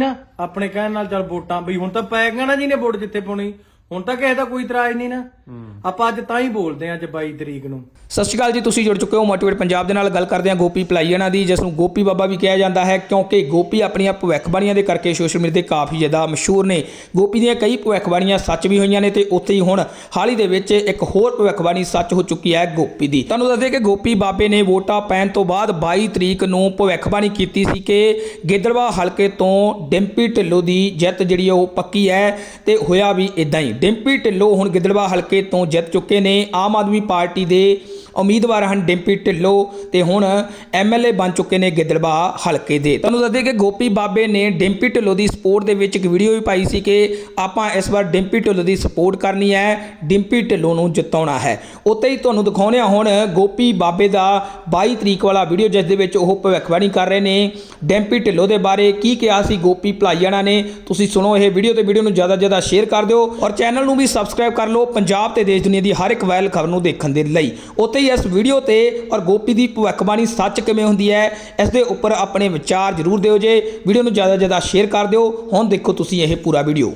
ਨਾ, ਆਪਣੇ ਕਹਿਣ ਨਾਲ ਚੱਲ ਵੋਟਾਂ, ਬਈ ਹੁਣ ਤਾਂ ਪੈ ਗਿਆ ਨਾ ਜਿਹਨੇ ਵੋਟ ਜਿੱਥੇ ਪਾਉਣੀ। ਹੁਣ ਤਾਂ ਕਿਸੇ ਦਾ ਕੋਈ ਇਤਰਾਜ਼ ਨਹੀਂ ਨਾ। ਆਪਾਂ ਅੱਜ ਤਾਂ ਹੀ ਬੋਲਦੇ ਆਂ ਅੱਜ 22 ਤਰੀਕ ਨੂੰ। ਸਤਿ ਸ਼੍ਰੀ ਅਕਾਲ ਜੀ, ਤੁਸੀਂ ਜੁੜ ਚੁੱਕੇ ਹੋ ਮੋਟੀਵੇਟ ਪੰਜਾਬ ਦੇ ਨਾਲ। ਗੱਲ ਕਰਦੇ ਹਾਂ ਗੋਪੀ ਪਲਾਈਆਣਾ ਦੀ, ਜਿਸ ਨੂੰ ਗੋਪੀ ਬਾਬਾ ਵੀ ਕਿਹਾ ਜਾਂਦਾ ਹੈ, ਕਿਉਂਕਿ ਗੋਪੀ ਆਪਣੀਆਂ ਭਵਿੱਖਬਾਣੀਆਂ ਦੇ ਕਰਕੇ ਸੋਸ਼ਲ ਮੀਡੀਆ ਤੇ ਕਾਫੀ ਜ਼ਿਆਦਾ ਮਸ਼ਹੂਰ ਨੇ। ਗੋਪੀ ਦੀਆਂ ਕਈ ਭਵਿੱਖਬਾਣੀਆਂ ਸੱਚ ਵੀ ਹੋਈਆਂ ਨੇ ਤੇ ਉੱਥੇ ਹੀ ਹੁਣ ਹਾਲ ਹੀ ਦੇ ਵਿੱਚ ਇੱਕ ਹੋਰ ਭਵਿੱਖਬਾਣੀ ਸੱਚ ਹੋ ਚੁੱਕੀ ਹੈ ਗੋਪੀ ਦੀ। ਤੁਹਾਨੂੰ ਦੱਸਦੇ ਕਿ ਗੋਪੀ ਬਾਬੇ ਨੇ ਵੋਟਾਂ ਪੈਣ ਤੋਂ ਬਾਅਦ 22 ਤਰੀਕ ਨੂੰ ਭਵਿੱਖਬਾਣੀ ਕੀਤੀ ਸੀ ਕਿ ਗਿੱਦੜਵਾ ਹਲਕੇ ਤੋਂ ਡਿੰਪੀ ਢਿੱਲੋਂ ਦੀ ਜਿੱਤ ਜਿਹੜੀ ਉਹ ਪੱਕੀ ਹੈ ਤੇ ਹੋਇਆ ਵੀ ਇਦਾਂ ਹੀ। ਡਿੰਪੀ ਢਿੱਲੋਂ ਹੁਣ ਗਿੱਦੜਵਾ ਹਲਕੇ ਤੋਂ ਜਿੱਤ ਚੁੱਕੇ ਨੇ। ਆਮ ਆਦਮੀ ਪਾਰਟੀ ਦੇ ਉਮੀਦਵਾਰ ਹਨ ਡਿੰਪੀ ਢਿੱਲੋਂ ਤੇ ਹੁਣ ਐਮਐਲਏ ਬਣ ਚੁੱਕੇ ਨੇ ਗਿੱਦੜਵਾ ਹਲਕੇ ਦੇ। ਤੁਹਾਨੂੰ ਦੱਸਦੇ ਕਿ ਗੋਪੀ ਬਾਬੇ ਨੇ ਡਿੰਪੀ ਢਿੱਲੋਂ ਦੀ ਸਪੋਰਟ ਦੇ ਵਿੱਚ ਇੱਕ ਵੀਡੀਓ ਵੀ ਪਾਈ ਸੀ ਕਿ ਆਪਾਂ ਇਸ ਵਾਰ ਡਿੰਪੀ ਢਿੱਲੋਂ ਦੀ ਸਪੋਰਟ ਕਰਨੀ ਹੈ, ਡਿੰਪੀ ਢਿੱਲੋਂ ਨੂੰ ਜਿਤਾਉਣਾ ਹੈ। ਉੱਤੇ ਹੀ ਤੁਹਾਨੂੰ ਦਿਖਾਉਂਦੇ ਹਾਂ ਹੁਣ ਗੋਪੀ ਬਾਬੇ ਦਾ 22 ਤਰੀਕ ਵਾਲਾ ਵੀਡੀਓ, ਜਿਸ ਦੇ ਵਿੱਚ ਉਹ ਭਵਿੱਖਬਾਣੀ ਕਰ ਰਹੇ ਨੇ। ਡਿੰਪੀ ਢਿੱਲੋਂ ਦੇ ਬਾਰੇ ਕੀ ਕਿਹਾ ਸੀ ਗੋਪੀ ਭਲਾਈਆਣਾ ਨੇ, ਤੁਸੀਂ ਸੁਣੋ ਇਹ ਵੀਡੀਓ ਤੇ ਵੀਡੀਓ ਨੂੰ ਜ਼ਿਆਦਾ ਜ਼ਿਆਦਾ ਸ਼ੇਅਰ ਕਰ ਦਿਓ। ਔਰ ਚੈਨਲ ਨੂੰ ਵੀ ਸਬਸਕ੍ਰਾਈਬ ਕਰ ਲਓ, ਪੰਜਾਬ ਤੇ ਦੇਸ਼ ਦੁਨੀਆ ਦੀ ਹਰ ਇੱਕ ਵਾਇਲ ਖਬਰ ਨੂੰ ਦੇਖਣ ਦੇ ਲਈ। ਉੱਤੇ ਹੀ ਇਸ ਵੀਡੀਓ ਤੇ ਔਰ ਗੋਪੀ ਦੀ ਭਵਿੱਖਬਾਣੀ ਸੱਚ ਕਿਵੇਂ ਹੁੰਦੀ ਹੈ ਇਸ ਦੇ ਉੱਪਰ ਆਪਣੇ ਵਿਚਾਰ ਜ਼ਰੂਰ ਦਿਓ ਜੇ। ਵੀਡੀਓ ਨੂੰ ਜ਼ਿਆਦਾ ਜ਼ਿਆਦਾ ਸ਼ੇਅਰ ਕਰ ਦਿਓ। ਹੁਣ ਦੇਖੋ ਤੁਸੀਂ ਇਹ ਪੂਰਾ ਵੀਡੀਓ।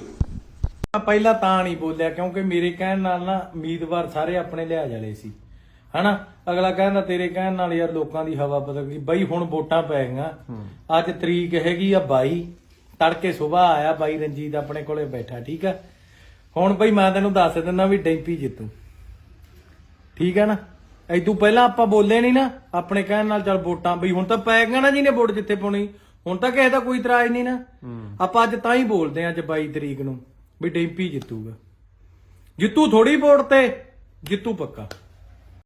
ਮੈਂ ਪਹਿਲਾਂ ਤਾਂ ਨਹੀਂ ਬੋਲਿਆ ਕਿਉਂਕਿ ਮੇਰੇ ਕਹਿਣ ਨਾਲ ਨਾ ਉਮੀਦਵਾਰ ਸਾਰੇ ਆਪਣੇ ਲਿਆ ਜਾਣੇ ਸੀ। ਹਨਾ? ਅਗਲਾ ਕਹਿੰਦਾ ਤੇਰੇ ਕਹਿਣ ਨਾਲ ਯਾਰ ਲੋਕਾਂ ਦੀ ਹਵਾ ਬਦਲ ਗਈ। ਬਈ ਹੁਣ ਵੋਟਾਂ ਪੈ ਗਈਆਂ। ਅੱਜ ਤਰੀਕ ਹੈਗੀ ਆ 22 ਤੜਕੇ ਸਵੇਰ ਆਇਆ ਬਾਈ ਰਣਜੀਤ ਆਪਣੇ ਕੋਲੇ ਬੈਠਾ ਠੀਕ ਆ? ਹੁਣ ਬਈ ਮੈਂ ਤੈਨੂੰ ਦੱਸ ਦਿੰਦਾ ਵੀ ਡੈਂਪੀ ਜਿੱਤੂ। ਠੀਕ ਆ ਨਾ? ਐਦੂ ਪਹਿਲਾਂ ਆਪਾਂ ਬੋਲੇ ਨਹੀਂ ਨਾ ਆਪਣੇ ਕਹਿਣ ਨਾਲ ਚੱਲ ਵੋਟਾਂ ਬਈ ਹੁਣ ਤਾਂ ਪੈ ਗਿਆ ਨਾ ਜਿਹਨੇ ਵੋਟ ਜਿੱਥੇ ਪਾਉਣੀ ਹੁਣ ਤਾਂ ਕਿਸੇ ਦਾ ਕੋਈ ਇਤਰਾਜ਼ ਨਹੀਂ ਨਾ। ਆਪਾਂ ਅੱਜ ਤਾਂ ਹੀ ਬੋਲਦੇ ਆਂ ਅੱਜ 22 ਤਰੀਕ ਨੂੰ ਵੀ ਡੈਂਪੀ ਜਿੱਤੂਗਾ। ਜਿੱਤੂ ਥੋੜੀ ਵੋਟ ਤੇ ਜਿੱਤੂ ਪੱਕਾ।